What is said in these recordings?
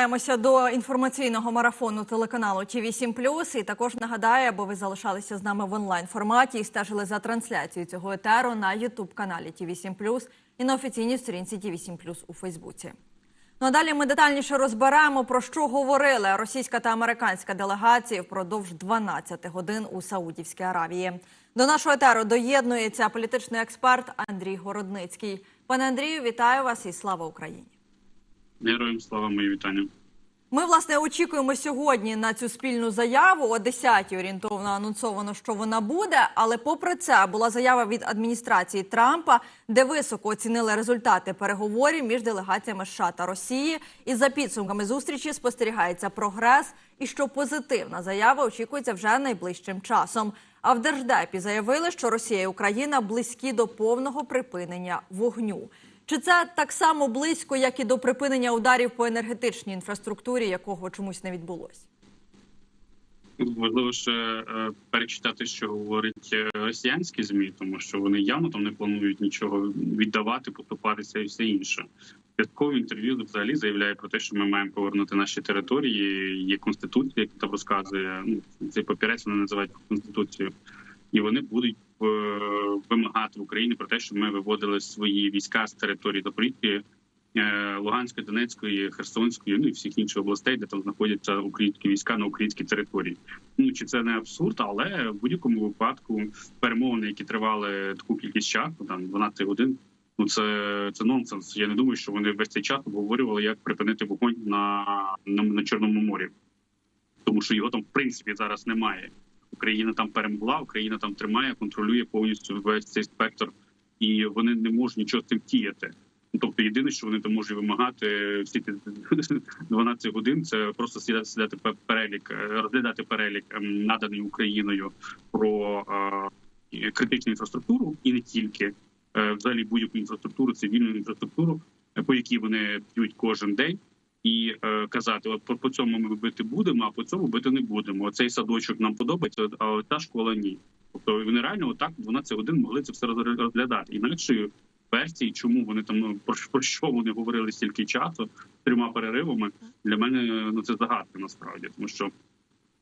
повертаємося до інформаційного марафону телеканалу ТІВІ 7 І також нагадаю, аби ви залишалися з нами в онлайн форматі і стежили за трансляцією цього етеру на Ютуб каналі ТІВІ 7 і на офіційній сторінці ТІВІ 7 у Фейсбуці. Ну а далі ми детальніше розберемо про що говорили російська та американська делегації впродовж 12 годин у Саудівській Аравії. До нашого етеру доєднується політичний експерт Андрій Городницький. Пане Андрію, вітаю вас і слава Україні. Героям слава мої вітання. Ми власне очікуємо сьогодні на цю спільну заяву. О 10 орієнтовно анонсовано, що вона буде. Але, попри це, була заява від адміністрації Трампа, де високо оцінили результати переговорів між делегаціями США та Росії. І за підсумками зустрічі спостерігається прогрес, і що позитивна заява очікується вже найближчим часом. А в держдепі заявили, що Росія і Україна близькі до повного припинення вогню. Чи це так само близько, як і до припинення ударів по енергетичній інфраструктурі, якого чомусь не відбулося? Важливо ще е, перечитати, що говорить е, росіянські змі, тому що вони явно там не планують нічого віддавати, поступатися і все інше. П'яткове інтерв'ю взагалі заявляє про те, що ми маємо повернути наші території. Є конституція, яка там розказує. Ну цей папірець вони називають конституцією, і вони будуть вимагати в Україні про те, щоб ми виводили свої війська з території Запоріжжя, е, Луганської, Донецької, Херсонської, ну і всіх інших областей, де там знаходяться українські війська на українській території. Ну чи це не абсурд, але в будь-якому випадку перемовини, які тривали таку кількість часу, там 12 годин. Ну це це нонсенс. Я не думаю, що вони весь цей час обговорювали, як припинити вогонь на, на, на Чорному морі, тому що його там в принципі зараз немає. Україна там перемогла, Україна там тримає, контролює повністю весь цей спектр, і вони не можуть нічого з цим тіяти. Ну, Тобто, єдине, що вони там можуть вимагати всі ті 12 годин, це просто сідати сідати перелік, розглядати перелік ем, наданий Україною про е, критичну інфраструктуру і не тільки е, взагалі будь-яку інфраструктуру, цивільну інфраструктуру, по якій вони п'ють кожен день і е, казати: от по, по цьому ми бити будемо, а по цьому бити не будемо. Оцей садочок нам подобається, а та школа ні. Тобто вони реально отак 12 годин могли це все розглядати. Інакшою версії, чому вони там ну, про, про що вони говорили стільки часу трьома переривами для мене ну це загадка насправді, тому що.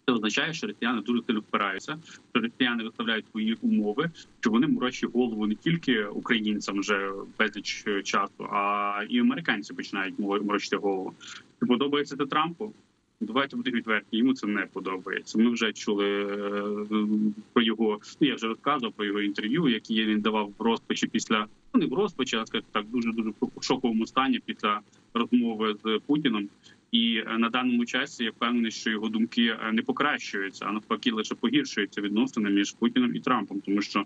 Це означає, що росіяни дуже сильно впираються, що росіяни виставляють свої умови, що вони морочать голову не тільки українцям вже безліч часу, а і американці починають морочити голову. Чи подобається це Трампу? Давайте будемо відверті. Йому це не подобається. Ми вже чули про його. Ну я вже розказував про його інтерв'ю, які він давав в розпачі після ну не в розпачі, а сказати так дуже дуже шоковому стані після розмови з Путіном. І на даному часі я впевнений, що його думки не покращуються, а навпаки, лише погіршуються відносини між Путіном і Трампом, тому що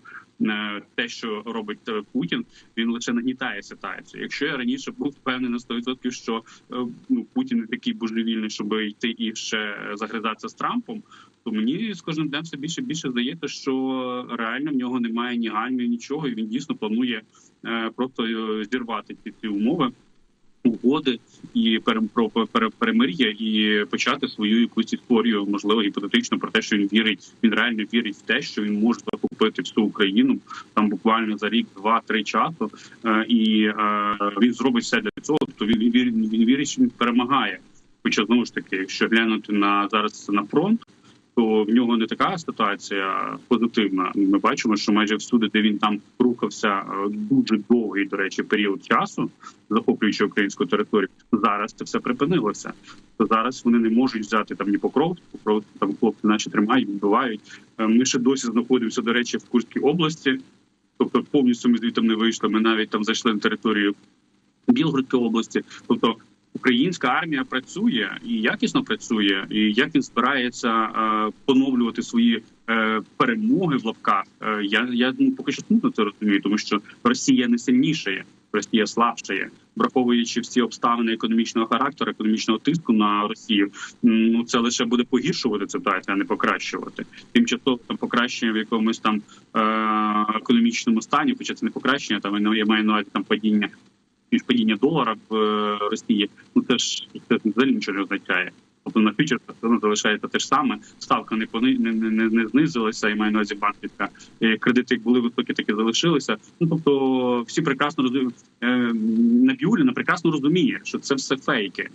те, що робить Путін, він лише нагнітає ситуацію. Якщо я раніше був впевнений на 100%, що ну Путін не такий божевільний, щоб йти і ще загризатися з Трампом. То мені з кожним днем все більше більше здається, що реально в нього немає ні гальмів, нічого, і він дійсно планує просто зірвати ці умови угоди і про перемир'я і почати свою якусь історію, можливо, гіпотетично про те, що він вірить. Він реально вірить в те, що він може захопити всю Україну там буквально за рік, два-три часу, і він зробить все для цього. Тобто він вірить, він вірить, що він перемагає. Хоча знову ж таки, якщо глянути на зараз на фронт то в нього не така ситуація позитивна. Ми бачимо, що майже всюди, де він там рухався дуже довгий, до речі, період часу, захоплюючи українську територію, зараз це все припинилося. То зараз вони не можуть взяти там ні покров, покров там хлопці, наче тримають, вбивають. Ми ще досі знаходимося, до речі, в Курській області, тобто повністю ми звідти не вийшли. Ми навіть там зайшли на територію Білгородської області, тобто українська армія працює і якісно працює, і як він збирається е, поновлювати свої е, перемоги в лапках. Е, я я ну, поки що смутно це розумію, тому що Росія не сильнішає, Росія слабшає. Враховуючи всі обставини економічного характеру, економічного тиску на Росію, ну це лише буде погіршувати ситуацію, а не покращувати. Тимчасово там покращення в якомусь там економічному стані, хоча це не покращення, там я маю на увазі там падіння ніж падіння долара в Росії, ну це ж це взагалі нічого не означає. Тобто на фьючерсах воно залишається те ж саме. Ставка не не, не, не знизилася, і маю на увазі банківська. Кредити як були високі, так і залишилися. Ну тобто, всі прекрасно розуміють, Набіуліна прекрасно розуміє, що це все фейки.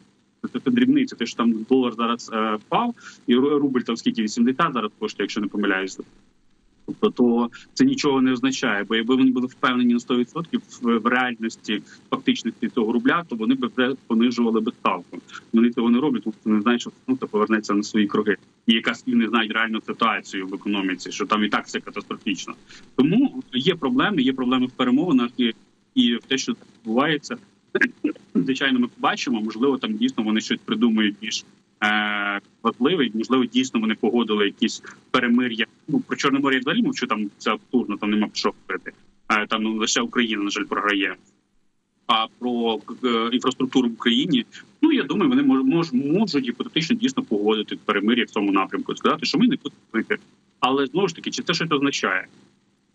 Це, це дрібниця, те, що там долар зараз е, впав, і рубль там скільки 80 зараз коштує, якщо не помиляюся. Тобто, то це нічого не означає, бо якби вони були впевнені на 100% в, реальності фактичності цього рубля, то вони б вже понижували би ставку. Вони цього не роблять, тому що не знають, що ну, повернеться на свої круги. І якраз і не знають реальну ситуацію в економіці, що там і так все катастрофічно. Тому є проблеми, є проблеми в перемовинах і, і в те, що відбувається. Звичайно, ми побачимо. Можливо, там дійсно вони щось придумають більш е, важливе. Можливо, дійсно вони погодили якісь перемир'я. Ну про Чорне море я взагалі мовчу, там це абсурдно, там нема про що говорити. Там ну, лише Україна, на жаль, програє. А про е, інфраструктуру в Україні, ну я думаю, вони мож, мож, можуть гіпотетично дійсно погодити перемир'я в цьому напрямку. Сказати, що ми не будемо. Але знову ж таки, чи це щось означає?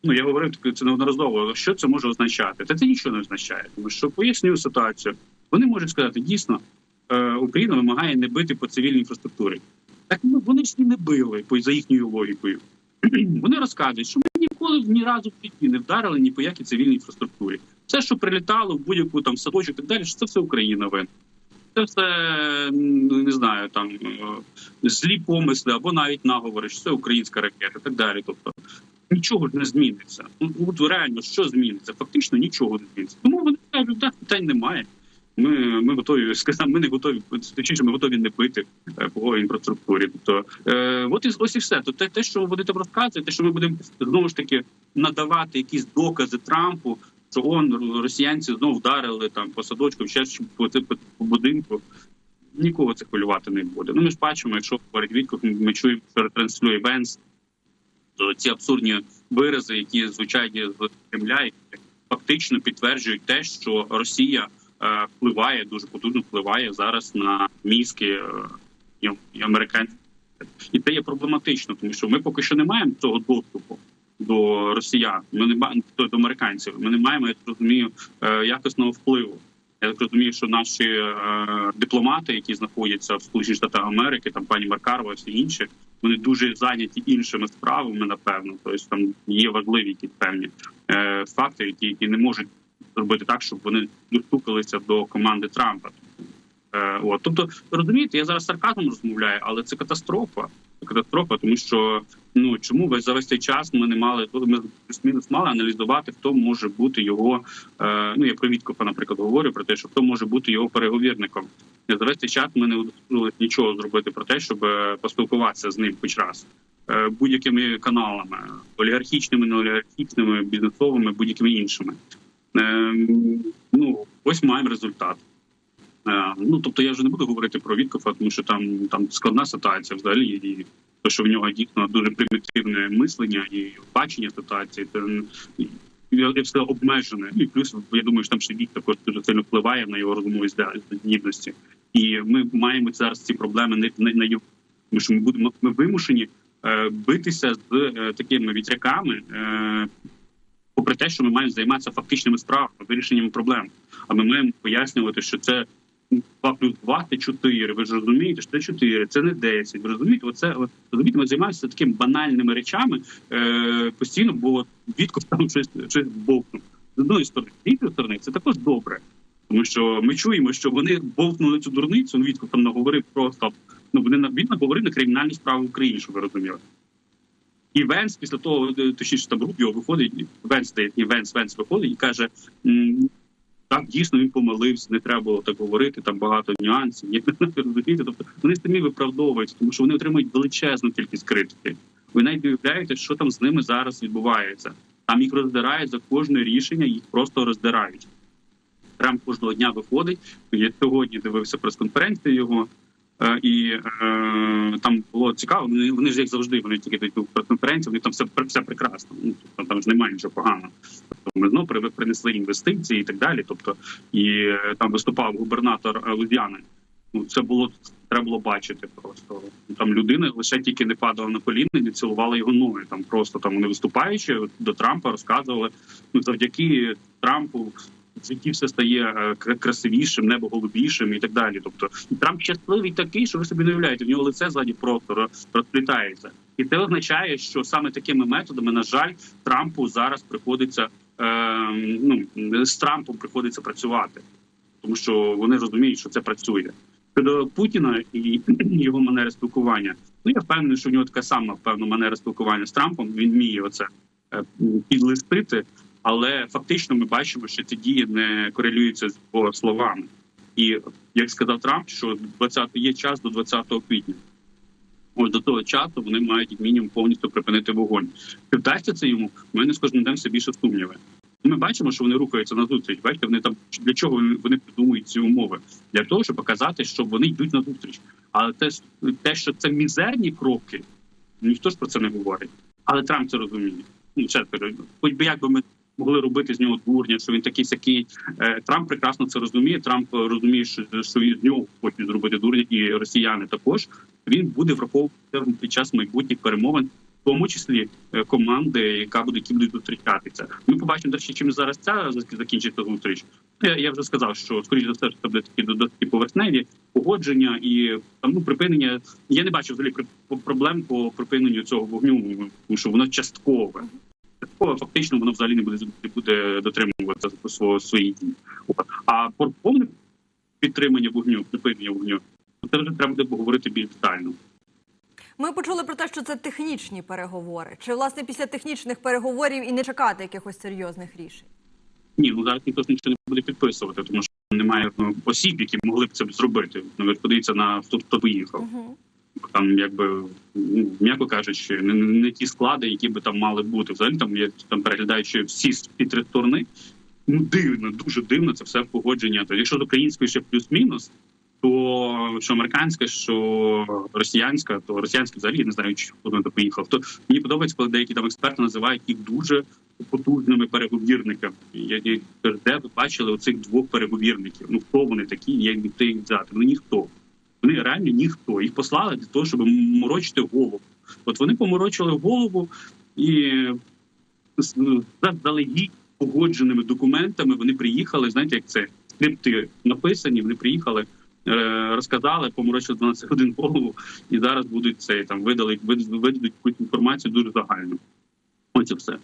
Ну я говорив це неодноразово. Що це може означати? Та це нічого не означає, тому що пояснюю ситуацію. Вони можуть сказати, дійсно, е, Україна вимагає не бити по цивільній інфраструктурі. Так ну, вони ж не били по за їхньою логікою. Вони розказують, що ми ніколи ні разу в житті не вдарили ні по якій цивільній інфраструктурі. Все, що прилітало в будь-яку там садочок, і так далі, що це все Україна винна. Це все ну, не знаю, там е, злі помисли або навіть наговори, що це українська ракета, так далі. Тобто нічого ж не зміниться. Ну реально, що зміниться? Фактично нічого не зміниться. Тому вони кажуть, так питань немає. Ми, ми готові сказати, ми не готові точніше, ми готові не бити е, по інфраструктурі. Тобто, е, от і ось і все. То те, те, що вони там розказують, те, що ми будемо знову ж таки надавати якісь докази Трампу, що он росіянці знову вдарили там по садочку, ще по, по, по будинку. Нікого це хвилювати не буде. Ну ми ж бачимо, якщо говорить Вітков, ми чуємо, що ретранслює Венс, то ці абсурдні вирази, які звучать з Кремля, фактично підтверджують те, що Росія впливає дуже потужно впливає зараз на мізки е, і- американців. І це є проблематично, тому що ми поки що не маємо цього доступу до росіян. Ми не маємо до американців. Ми не маємо, я так розумію, е, якісного впливу. Я так розумію, що наші е, дипломати, які знаходяться в Сполучених Штатах Америки, там пані Маркарова, всі інші, вони дуже зайняті іншими справами, напевно. Тобто там є важливі якісь певні е, факти, які, які не можуть зробити так, щоб вони достукалися до команди Трампа. Е, от, тобто, розумієте, я зараз сарказмом розмовляю, але це катастрофа. Це катастрофа, тому що ну чому за весь цей час ми не мали ми плюс-мінус мали аналізувати, хто може бути його. Е, ну я про Віткофа, наприклад, говорю про те, що хто може бути його переговірником. За весь цей час ми не удосужилися нічого зробити про те, щоб е, поспілкуватися з ним хоч раз. Е, будь-якими каналами олігархічними, неолігархічними, бізнесовими, будь-якими іншими. Е, ну ось маємо результат. Е, Ну тобто я вже не буду говорити про Віткофа, тому що там там складна ситуація взагалі, і то, що в нього дійсно дуже примітивне мислення і бачення ситуації, це я б обмежене. Ну, І плюс я думаю, що там ще вік також дуже сильно впливає на його розумові здібності. І ми маємо зараз ці проблеми не на його, тому що ми будемо ми вимушені е, битися з е, такими вітряками. Попри те, що ми маємо займатися фактичними справами, вирішенням проблем, а ми маємо пояснювати, що це 2 плюс 2 – це 4. Ви ж розумієте, що це 4, це не 10. Ви розумієте, оце розумієте, ми займаємося такими банальними речами е, постійно, бо Вітков там щось щось бовкнув. З одної сторони, з іншої сторони, це також добре. Тому що ми чуємо, що вони бовкнули цю дурницю. Ну, Вітков там наговорив просто ну вони він наговорив на кримінальні справи в Україні, щоб ви розуміли. І Венс після того, е, точніше там Рубіо виходить, Венс і Венс Венс виходить і каже: «М, так, дійсно він помилився, не треба було так говорити, там багато нюансів. Розумієте, тобто вони самі виправдовуються, тому що вони отримують величезну кількість критики. Ви навіть уявляєте, що там з ними зараз відбувається. Там їх роздирають за кожне рішення, їх просто роздирають. Трамп кожного дня виходить. Я сьогодні дивився прес-конференцію його. Е, І е, там було цікаво. Вони, вони ж як завжди, вони тільки дають прес-конференцію, у них там все, все прекрасно. Ну, тобто, там ж немає нічого поганого. Тобто, ми знову при- принесли інвестиції і так далі. Тобто, і е, там виступав губернатор е, Лудяни. Ну це було треба було бачити. Просто там людина лише тільки не падала на коліна, не цілувала його ноги. Там просто там вони виступаючи до Трампа, розказували ну завдяки Трампу. Житті все стає е, красивішим, небо голубішим і так далі. Тобто Трамп щасливий такий, що ви собі не уявляєте, в нього лице ззаді просто розплітається, і це означає, що саме такими методами, на жаль, Трампу зараз приходиться е, ну з Трампом приходиться працювати, тому що вони розуміють, що це працює. Щодо Путіна і його манери спілкування, ну я впевнений, що в нього така сама певна манера спілкування з Трампом. Він вміє оце е, підлистити, але фактично ми бачимо, що ці дії не корелюються з словами. І як сказав Трамп, що 20 є час до 20 квітня. Ось до того часу вони мають як мінімум повністю припинити вогонь. Чи вдасться це йому? У мене з кожним днем все більше сумніви. Ми бачимо, що вони рухаються на зустріч. Бачите, вони там для чого вони- придумують ці умови? Для того, щоб показати, що вони йдуть на зустріч. Але те, те, що це мізерні кроки, ніхто ж про це не говорить. Але Трамп це розуміє. Ну, раз, хоч би як би ми могли робити з нього дурня, що він такий сякий. Е, Трамп прекрасно це розуміє. Трамп розуміє, що, з нього хочуть зробити дурня, і росіяни також. Він буде враховувати під час майбутніх перемовин, в тому числі е, команди, яка буде які будуть зустрічатися. Ми побачимо речі, чим зараз ця закінчиться зустріч. Я, вже сказав, що скоріш за все це буде такі досить поверхневі погодження і там ну припинення. Я не бачу взагалі проблем по припиненню цього вогню, тому що воно часткове. Часткове фактично воно взагалі не буде не буде дотримуватися своїх дій. А про повне підтримання вогню, припинення вогню, це вже треба буде поговорити більш детально. Ми почули про те, що це технічні переговори. Чи власне після технічних переговорів і не чекати якихось серйозних рішень? Ні, ну зараз ніхто нічого не буде підписувати, тому що немає ну, осіб, які могли б це зробити. Ну, ви подивіться на хто хто поїхав. Угу. Там, якби м'яко кажучи, не, не ті склади, які би там мали бути. Взагалі там я там переглядаючи всі всі три сторони. Ну дивно, дуже дивно це все погодження. То якщо з українською ще плюс-мінус, то що американська, що росіянська, то росіянська взагалі не знаю, чи не поїхав. То мені подобається, коли деякі там експерти називають їх дуже потужними переговірниками. Я, я де ви бачили оцих двох переговірників? Ну хто вони такі? Як від їх взяти? Ну ніхто. Вони реально ніхто. Їх послали для того, щоб морочити голову. От вони поморочили голову і ну, заздалегідь погодженими документами вони приїхали. Знаєте, як це скрипти написані. Вони приїхали, е, розказали, поморочили 12 годин голову, і зараз будуть це там видали, вид- видадуть якусь інформацію дуже загальну. І все.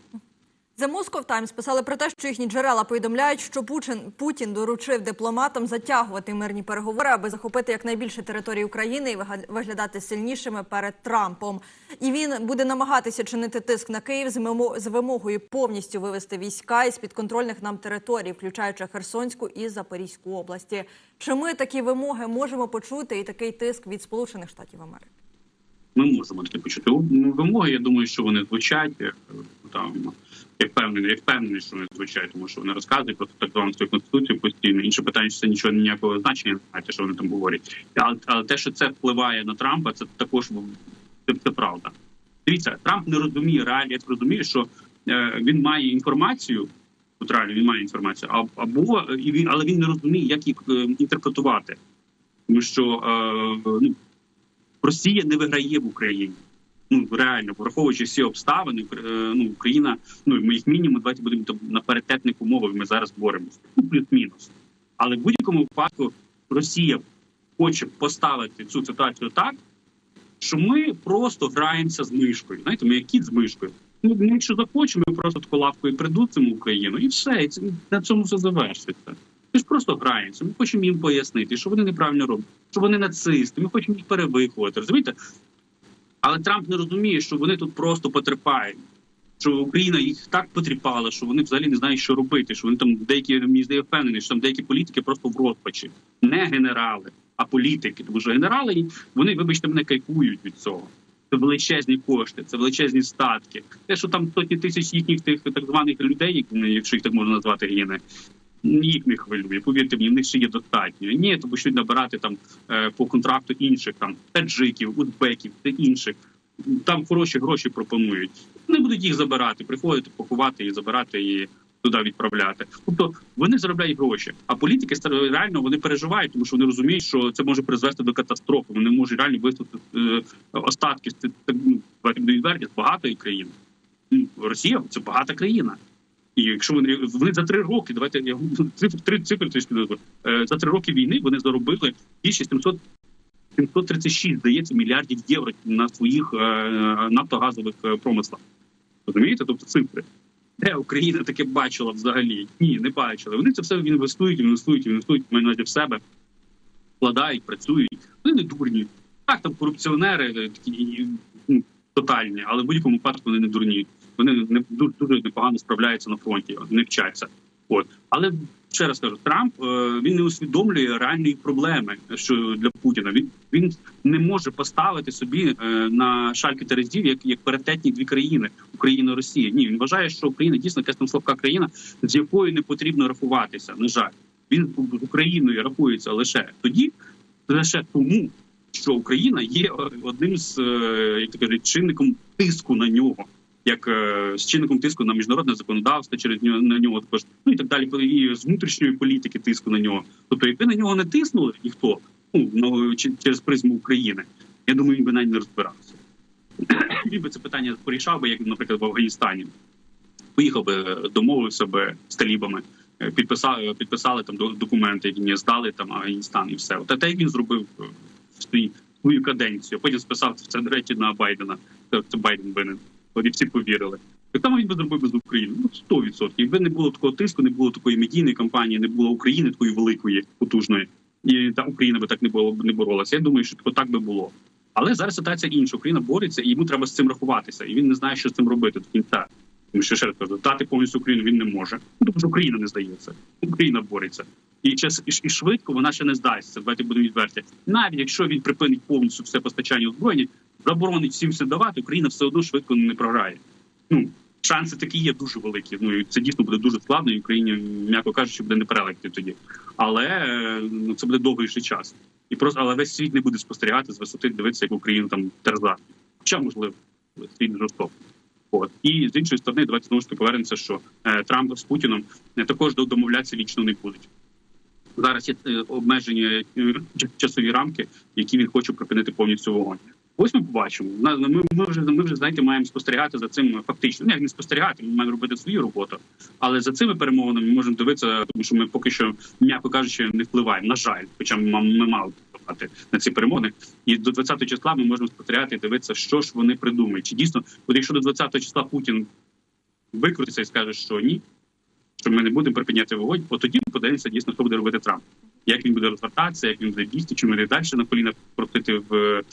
The Moscow Times писали про те, що їхні джерела повідомляють, що Путін, Путін доручив дипломатам затягувати мирні переговори, аби захопити якнайбільше території України і виглядати сильнішими перед Трампом. І він буде намагатися чинити тиск на Київ з вимогою повністю вивести війська із підконтрольних нам територій, включаючи Херсонську і Запорізьку області. Чи ми такі вимоги можемо почути і такий тиск від Сполучених Штатів Америки? Ми можемо таки почути вимоги. Я думаю, що вони звучать е, там. Я впевнений, я впевнений, що вони звучать, тому що вони розказують про так звану свою конституцію постійно. Інше питання, що це нічого ніякого значення не має, що вони там говорять. Але, але те, що це впливає на Трампа, це також це, це правда. Дивіться, Трамп не розуміє реально, я розумію, що е, він має інформацію. От реально він має інформацію, або і він, але він не розуміє, як їх е, інтерпретувати, тому що е, ну, Росія не виграє в Україні. Ну реально, враховуючи всі обставини, е, ну Україна, ну ми їх мінімум, давайте будемо на паритетних умовах. Ми зараз боремося. Ну плюс-мінус. Але в будь-якому випадку Росія хоче поставити цю ситуацію так, що ми просто граємося з мишкою. Знаєте, ми як кіт з мишкою. Ну, ми, якщо захочемо, ми просто таку лапкою придуцимо Україну, і все, і на цьому все завершиться. Ми ж просто граємося. Ми хочемо їм пояснити, що вони неправильно роблять, що вони нацисти. Ми хочемо їх перевиховувати. Розумієте? Але Трамп не розуміє, що вони тут просто потерпають. Що Україна їх так потріпала, що вони взагалі не знають, що робити. Що вони там деякі мені здає впевнений, що там деякі політики просто в розпачі, не генерали, а політики. Тому що генерали вони, вибачте, мене кайфують від цього. Це величезні кошти, це величезні статки. Те, що там сотні тисяч їхніх тих так званих людей, якщо їх так можна назвати гіни, їх не хвилює. Повірте мені, в них ще є достатньо. Ні, тому що набирати там е, по контракту інших там таджиків, узбеків та інших. Там хороші гроші пропонують. Вони будуть їх забирати, приходити, пакувати і забирати і туди відправляти. Тобто вони заробляють гроші. А політики реально вони переживають, тому що вони розуміють, що це може призвести до катастрофи. Вони можуть реально вислати е, остатки з ну, багатої країни. Ну, Росія це багата країна. І якщо вони вони за три роки, давайте я три цифри трішки. Е, за три роки війни вони заробили більше 700 736, здається, мільярдів євро на своїх е, нафтогазових е, промислах. Розумієте? Тобто цифри. Де Україна таке бачила взагалі? Ні, не бачила. Вони це все інвестують, інвестують, інвестують, мають в себе. вкладають, працюють. Вони не дурні. Так, там корупціонери такі тотальні, але в будь-якому випадку вони не дурні. Вони не дуже, дуже непогано справляються на фронті, не вчаться. От але ще раз кажу, Трамп е, він не усвідомлює реальної проблеми, що для Путіна він він не може поставити собі е, на шальки терезів як, як паритетні дві країни Україна Росія. Ні, він вважає, що Україна дійсно якась там слабка країна, з якою не потрібно рахуватися. На жаль, він з Україною рахується лише тоді, лише тому, що Україна є одним з е, як кажуть, чинником тиску на нього. Як е, з чинником тиску на міжнародне законодавство через нього на нього також ну і так далі, і з внутрішньої політики тиску на нього. Тобто, якби на нього не тиснули ніхто ну через призму України, я думаю, він би навіть не розбирався. Він би це питання порішав би, як, наприклад, в Афганістані. Поїхав би, домовився би з талібами, е, підписали, підписали там до- документи, які мені здали там Афганістан і все. От те, як він зробив е, свою каденцію. Потім списав це до речі на Байдена. Це Байден винен. І всі повірили. Так само він би зробив без України. Ну 100%. Якби не було такого тиску, не було такої медійної кампанії, не було України такої великої, потужної, і та Україна би так не було не боролася. Я думаю, що так би було. Але зараз ситуація інша. Україна бореться, і йому треба з цим рахуватися. І він не знає, що з цим робити до кінця. Тому що ще раз кажу, дати повністю Україну він не може. Ну, тому що Україна не здається. Україна бореться. І час і швидко вона ще не здасться. Давайте будемо відверті. Навіть якщо він припинить повністю все постачання озброєння, заборонить всім все давати, Україна все одно швидко не програє. Ну шанси такі є дуже великі. Ну і це дійсно буде дуже складно, і Україні, м'яко кажучи, буде неперелекти тоді. Але е, ну це буде довгий час. І просто але весь світ не буде спостерігати з висоти, дивитися, як Україну там терзати. Хоча можливо світ жорстоко. От і з іншої сторони, давайте знову ж таки повернемося, що е, Трамп з Путіном е, також домовлятися вічно не будуть. Зараз є е, обмежені е, часові рамки, які він хоче припинити повністю вогонь. Ось ми побачимо. Ми, ми вже ми вже знаєте, маємо спостерігати за цим фактично. Як не спостерігати, ми маємо робити свою роботу. Але за цими перемовинами ми можемо дивитися, тому що ми поки що, м'яко кажучи, не впливаємо. На жаль, хоча ми, ми мали впливати на ці перемовини. І до 20 числа ми можемо спостерігати і дивитися, що ж вони придумають. Чи дійсно, от якщо до 20 числа Путін викрутиться і скаже, що ні, що ми не будемо припиняти вогонь, от тоді ми подивимося дійсно, що буде робити Трамп. Як він буде розвертатися, як він буде дійсно, чи не далі на коліна просити в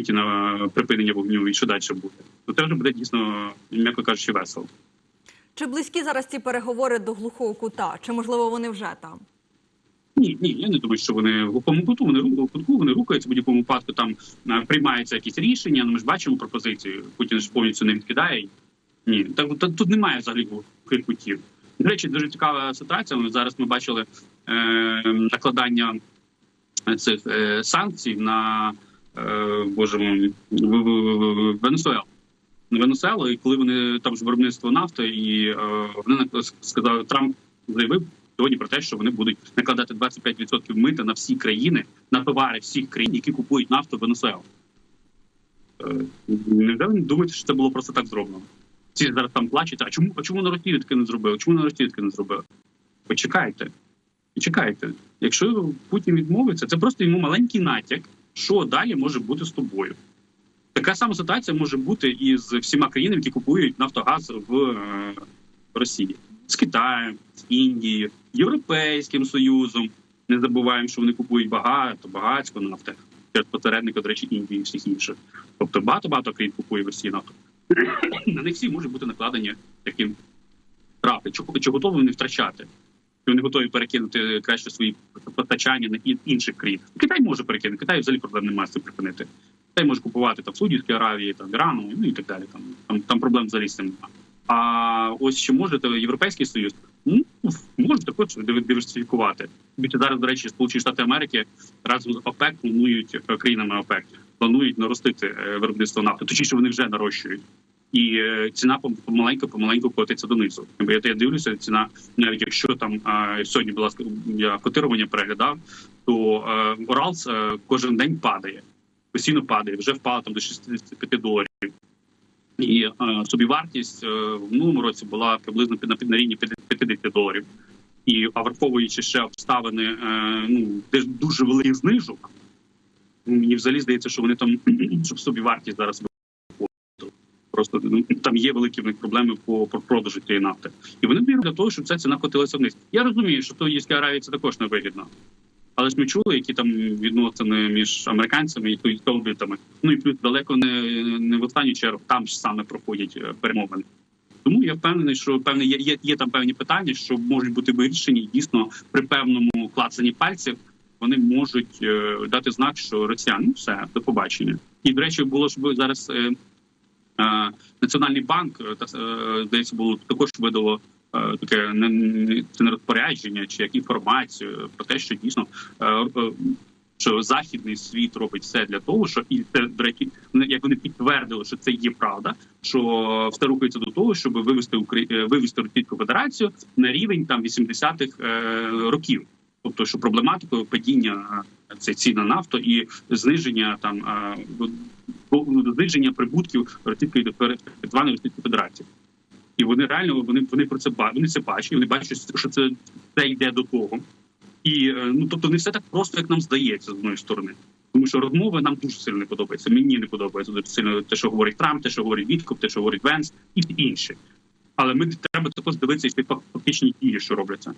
Путіна припинення вогню і що далі буде. Ну це вже буде дійсно, м'яко кажучи, весело. Чи близькі зараз ці переговори до глухого кута? Чи можливо вони вже там? Ні, ні, я не думаю, що вони в глухому куту, вони ру- кутку, вони рухаються в будь-якому випадку. Там е, приймаються якісь рішення. Ну ми ж бачимо пропозицію. Путін ж повністю не відкидає. Ні, так та- тут немає взагалі глухих кутів. До речі, дуже цікава ситуація. Ми зараз ми бачили е, накладання цих е, санкцій на е, боже мой, Венесуелу. Венесуелу, і коли вони там ж виробництво нафти, і е, вони сказали, Трамп заявив сьогодні про те, що вони будуть накладати 25% мита на всі країни, на товари всіх країн, які купують нафту в Венесуелу. Е, Невже ви думаєте, що це було просто так зроблено? Всі зараз там плачуть, а чому, а чому на Росію таке не зробили? Чому на Росію таке не зробили? Почекайте. Почекайте. Якщо Путін відмовиться, це просто йому маленький натяк, що далі може бути з тобою. Така сама ситуація може бути і з всіма країнами, які купують нафтогаз в е, Росії, з Китаєм, з Індією, Європейським Союзом. Не забуваємо, що вони купують багато, багатсько нафти через посередника, до речі, Індії і всіх інших. Тобто багато багато країн купує в Росії нафту. На них всі можуть бути накладені такі штрафи. Чи, чи готові вони втрачати? Вони готові перекинути краще свої постачання на інших країн? Китай може перекинути. Китай взагалі проблем немає цим припинити. Китай може купувати там в Саудівській Аравії, там Ірану, ну і так далі. Там там, там проблем взагалі з цим немає. А ось чи може то Європейський Союз? Ну може також диверсифікувати. Більше зараз, до речі, Сполучені Штати Америки разом з ОПЕК планують е, країнами ОПЕК планують наростити е, виробництво нафти. Точніше, вони вже нарощують. І е, ціна пом- помаленьку помаленьку котиться донизу. Бо я, дивлюся, ціна, навіть якщо там сьогодні була я котирування переглядав, то е, Уралс е, кожен день падає, постійно падає, вже впала там до 65 доларів. І е, собівартість е, в минулому році була приблизно на, на рівні 50 доларів. І а враховуючи ще обставини е, ну дуже великих знижок, мені взагалі здається, що вони там щоб собівартість зараз. Просто ну, там є великі в них проблеми по, продажу цієї нафти, і вони для того, щоб ця ціна котилася вниз. Я розумію, що то Аравії це також не вигідно. Але ж ми чули, які там відносини між американцями і саудитами. Ну і плюс далеко не, не в останню чергу там ж саме проходять е, перемовини. Тому я впевнений, що певне є, є, є там певні питання, що можуть бути вирішені дійсно при певному клацанні пальців. Вони можуть е, дати знак, що росіян ну все до побачення. І до речі, було ж зараз е, національний банк е, та е, здається, було також видало е, таке це не розпорядження чи як інформацію про те, що дійсно що західний світ робить все для того, що і це до речі, як вони підтвердили, що це є правда, що все рухається до того, щоб вивести Украї... вивести Російську Федерацію на рівень там 80-х е, років. Тобто, що проблематикою падіння е, це цін на нафту і зниження там е, зниження прибутків Російської так Російської Федерації. І вони реально вони, вони про це вони це бачать, вони бачать, що це, це йде до того. І е, ну тобто не все так просто, як нам здається, з одної сторони. Тому що розмови нам дуже сильно не подобаються. Мені не подобається дуже сильно те, що говорить Трамп, те, що говорить Віткоп, те, що говорить Венс, і інші. Але ми треба також дивитися і фактичні дії, що робляться.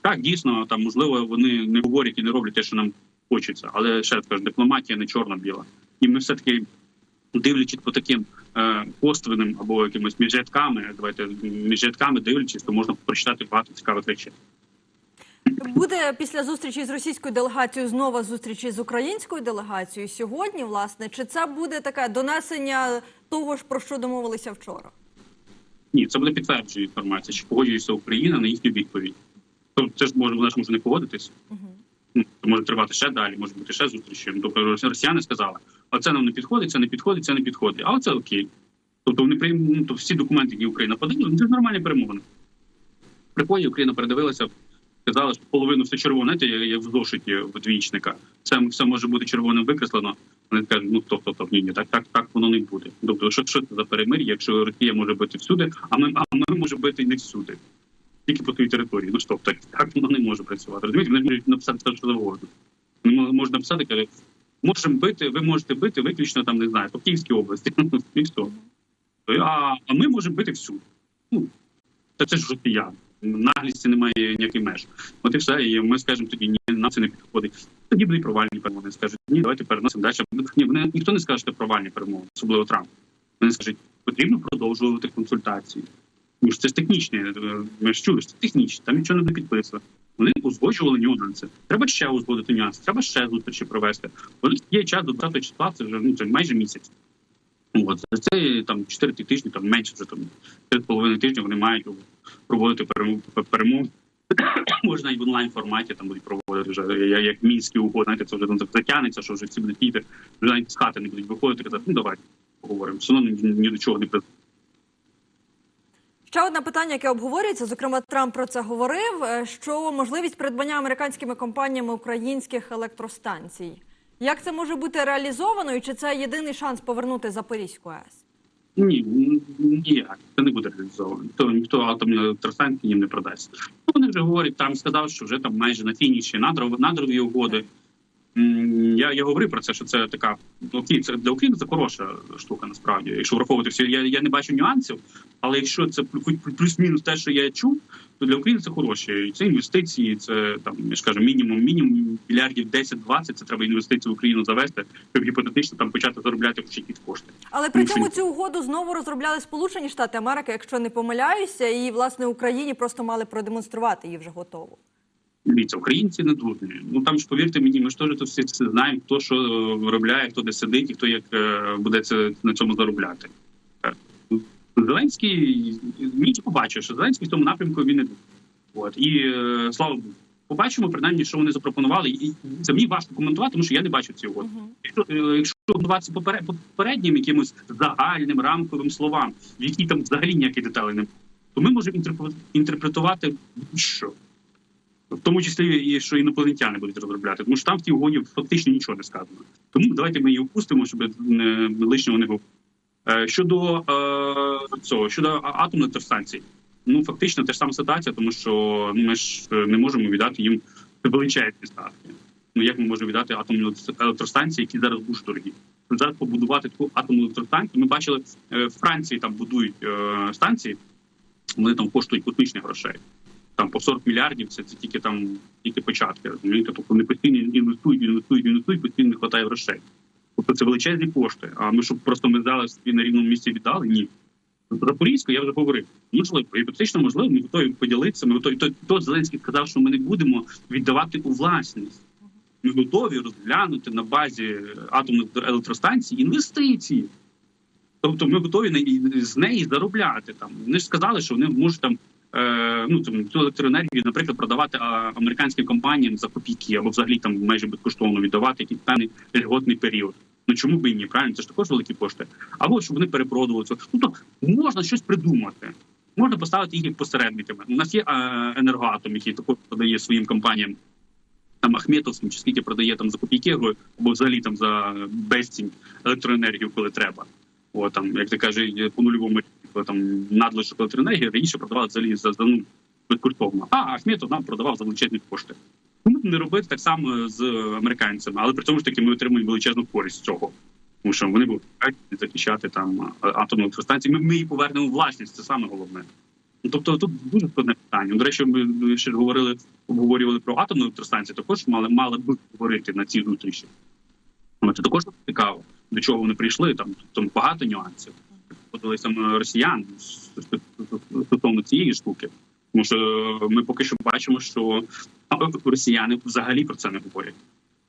Так, дійсно, там можливо вони не говорять і не роблять те, що нам хочеться. Але ще раз кажу, дипломатія не чорно-біла. І ми все таки дивлячись по таким е, косвенним або якимось міжрядками, давайте міжрядками дивлячись, то можна прочитати багато цікавих речей. Буде після зустрічі з російською делегацією знову зустрічі з українською делегацією сьогодні, власне, чи це буде таке донесення того ж про що домовилися вчора? Ні, це буде підтвердження інформація, чи погоджується Україна на їхню відповідь. Тобто це ж може вона ж може не погодитись. Це може тривати ще далі, може бути ще зустрічі. Тобто росіяни сказали, а це нам не підходить, це не підходить, це не підходить. А оце окей. Тобто вони прийм... ну, тобто всі документи, які Україна подала, ну, це нормальні перемовини. Приходять, Україна передивилася, сказала, що половину все червоне, знаєте, як в зошиті двічника. Це все може бути червоним викреслено. Вони кажуть, ну стоп, стоп, стоп, ні, ні, так, так, так воно не буде. Тобто, що, що це за перемир'я, якщо Росія може бити всюди, а ми, а ми можемо бити не всюди. Тільки по своїй території. Ну стоп, так, так воно не може працювати. Розумієте, вони можуть написати все, що завгодно. Вони мо- можуть написати, каже, можемо бити, ви можете бити виключно там, не знаю, по Київській області. І все. А, а ми можемо бити всюди. Ну, та це ж росіяни. Наглісті немає ніяких меж. От і все. І ми скажемо тоді, ні, нам це не підходить. Тоді будуть провальні перемови. Скажуть, ні, давайте переносимо далі. Ні, вони ніхто не скаже, що це провальні перемови, особливо Трамп. Вони скажуть, потрібно продовжувати консультації. Тому це ж технічні, е, ми ж чули, що це технічні, там нічого не підписано. Вони узгоджували нюанси. Треба ще узгодити нюанси, треба ще зустрічі провести. Коли є час до 20 числа, це вже ну це майже місяць. От це там 4 тижні, там менше вже там 3,5 тижні вони мають проводити перемов. Можна і в онлайн форматі там будуть проводити вже як мінські угоди. Знаєте, це вже там затягнеться, що вже всі будуть їти, вже навіть з хати не будуть виходити. Казати, ну давайте поговоримо. Все одно ні, до чого не призведе. Ще одне питання, яке обговорюється, зокрема, Трамп про це говорив: е, що можливість придбання американськими компаніями українських електростанцій. Як це може бути реалізовано, і чи це єдиний шанс повернути Запорізьку АЕС? Ні, ніяк. Це не буде реалізовано. То ніхто атомні електростанції їм не продасть. Вони вже говорять, там сказав, що вже там майже на фініші надров, надрові угоди. Я, я говорив про це, що це така окей, це для України це хороша штука, насправді. Якщо враховувати всі, я, я не бачу нюансів, але якщо це плю- плюс-мінус те, що я чув, то для України це хороше. І Це інвестиції, це там я ж кажу, мінімум, мінімум мільярдів 10-20, Це треба інвестиції в Україну завести, щоб гіпотетично там почати заробляти хоч якісь кошти. Але при Ну, цьому цю угоду знову розробляли Сполучені Штати Америки, якщо не помиляюся, і власне Україні просто мали продемонструвати її вже готову. Дивіться, українці не дурні. Ну там ж повірте мені, ми ж теж всі це знаємо, хто що е, виробляє, хто де сидить і хто як е, буде це на цьому заробляти. Е, Зеленський мені побачив, що Зеленський в тому напрямку він не. От і е, слава Богу. Побачимо принаймні, що вони запропонували, і це мені важко коментувати, тому що я не бачу ці угоди. Мгм. Якщо якщо готуватися попереднім якимось загальним рамковим словам, в які там взагалі ніяких деталей немає, то ми можемо інтерпре- інтерпретувати що. В тому числі і що інопланетяни будуть розробляти, тому що там в тій угоді фактично нічого не сказано. Тому давайте ми її опустимо, щоб не лишнього не було. Е, Щодо е, цього, щодо а- атомної електростанцій, ну фактично те ж сама ситуація, тому що ну, ми ж е, не можемо віддати їм величезні ставки. Ну як ми можемо віддати атомні електростанції, які зараз дуже дорогі? Зараз побудувати таку атомну електростанцію. Ми бачили е, в Франції там будують е, станції, вони там коштують космічних грошей. Там по 40 мільярдів. Це, це тільки там тільки початки. Розумієте, тобто вони постійно інвестують, інвестують, інвестують, постійно не вистачає грошей. Тобто це величезні кошти. А ми щоб просто ми взяли собі на рівному місці віддали? Ні. Запорізьку я вже говорив. Можливо, гіпотетично можливо, ми готові поділитися. Ми готові. То, то Зеленський сказав, що ми не будемо віддавати у власність. Ми готові розглянути на базі атомних електростанцій інвестиції. Тобто ми готові з неї заробляти. Там вони ж сказали, що вони можуть там. Е, ну там цю електроенергію, наприклад, продавати американським компаніям за копійки або взагалі там майже безкоштовно віддавати якийсь певний льготний період. Ну чому б і ні? Правильно, це ж також великі кошти. Або щоб вони перепродували це. Тобто можна щось придумати. Можна поставити їх як посередниками. У нас є е, енергоатом, який також продає своїм компаніям там Ахметовським, чи скільки продає там за копійки, або взагалі там за безцінь електроенергію, коли треба. О, там, як ти кажеш, по нульовому там надлишок електроенергії раніше продавали взагалі за, ну, безкоштовно. А Ахметов нам продавав за величезні кошти. Тому не робити так само з американцями, але при цьому ж таки ми отримуємо величезну користь цього. Тому що вони будуть захищати там атомну електростанцію. Ми, ми її повернемо власність. Це саме головне. Ну, Тобто тут дуже складне питання. До речі, ми ще говорили, обговорювали про атомну електростанцію. Також мали мали б говорити на цій зустрічі. Це також цікаво, до чого вони прийшли. Там там багато нюансів. Подивилися росіян стосовно цієї штуки. Тому що ми поки що бачимо, що росіяни взагалі про це не говорять.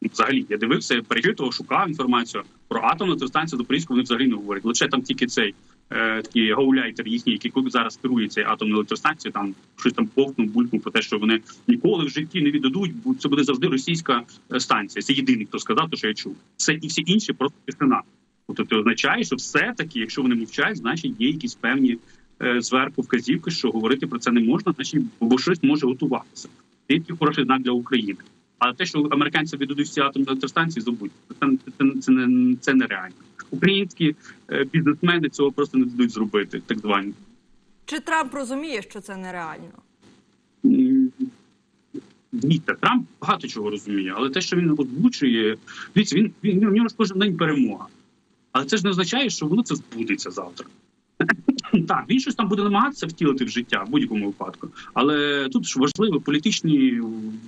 Взагалі, я дивився, перечитував, шукав інформацію про атомну електростанцію Запорізьку. Вони взагалі не говорять. Лише там тільки цей е, такий гауляйтер їхній, який зараз керує цією атомною електростанцією, там щось там повкнув, булькнув про те, що вони ніколи в житті не віддадуть, бо це буде завжди російська е, станція. Це єдиний, хто сказав, те, що я чув. Все і всі інші просто тишина. Тобто це означає, що все таки, якщо вони мовчать, значить є якісь певні е, зверху вказівки, що говорити про це не можна, значить, бо щось може готуватися. Це хороший знак для України. Але те, що американці віддадуть всі атомні електростанції, забудь це, це, це не це нереально. Українські е, бізнесмени цього просто не дадуть зробити, так звані. Чи Трамп розуміє, що це нереально? Дивіться, Трамп багато чого розуміє, але те, що він озвучує, дивіться, він, він у нього ж кожен день перемога. Але це ж не означає, що воно це збудеться завтра. Так, він щось там буде намагатися втілити в життя в будь-якому випадку. Але тут ж важливий політичний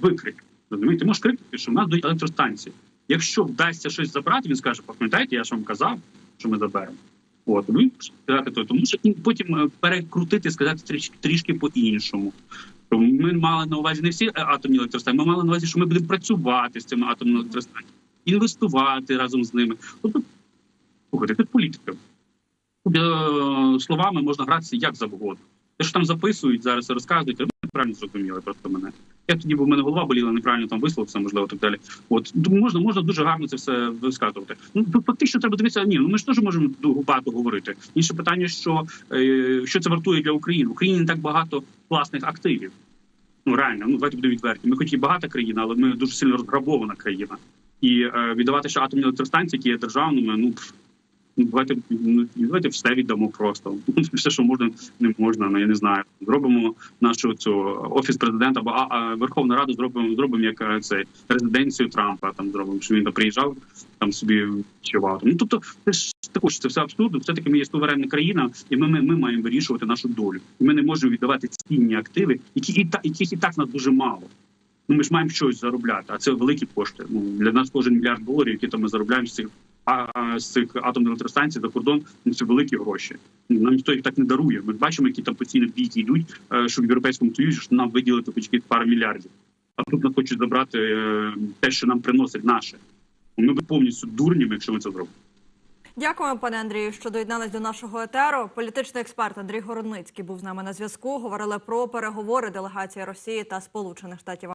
викрик. Розумієте, можеш крикнути, що в нас дають електростанції. Якщо вдасться щось забрати, він скаже: пам'ятаєте, я ж вам казав, що ми заберемо. От він сказати то, тому що потім е, перекрутити, сказати трішки трішки по-іншому. Ми мали на увазі не всі атомні електростанції, ми мали на увазі, що ми будемо працювати з цими атомними електростанціями, інвестувати разом з ними. Тобто, слухайте, це політика. Е, Словами можна гратися як завгодно. Те, що там записують зараз розказують, ви неправильно зрозуміли просто мене. Я тоді, бо в мене голова боліла, неправильно там висловився, можливо, так далі. От можна, можна дуже гарно це все висказувати. Ну тут фактично треба дивитися. Ні, ну ми ж теж можемо багато говорити. Інше питання, що, е, що це вартує для України. В Україні не так багато власних активів. Ну реально, ну давайте будемо відверті. Ми хоч і багата країна, але ми дуже сильно розграбована країна. І е, віддавати ще атомні електростанції, які є державними, ну, давайте ну, давайте все віддамо просто. Все, що можна, не можна. Ну я не знаю. Зробимо нашу цю офіс президента, або а, а Верховну Раду зробимо, зробимо як е, це резиденцію Трампа. Там зробимо, що він там приїжджав, там собі відчував. Ну тобто, це ж також це все абсурдно. Все таки ми є суверенна країна, і ми, ми, ми маємо вирішувати нашу долю. Ми не можемо віддавати цінні активи, які і та яких і так нас дуже мало. Ну ми ж маємо щось заробляти, а це великі кошти. Ну для нас кожен мільярд доларів, які там ми заробляємо з цих а, з цих атомних електростанцій за кордон, це великі гроші. Нам ніхто їх так не дарує. Ми бачимо, які там постійно бійки йдуть, е, що в європейському союзі що нам виділити якісь пару мільярдів. А тут нас хочуть забрати е, те, що нам приносить наше. Ми будемо повністю дурнями, якщо ми це зробимо. Дякуємо, пане Андрію, що доєднались до нашого етеру. Політичний експерт Андрій Городницький був з нами на зв'язку. Говорили про переговори делегації Росії та Сполучених Штатів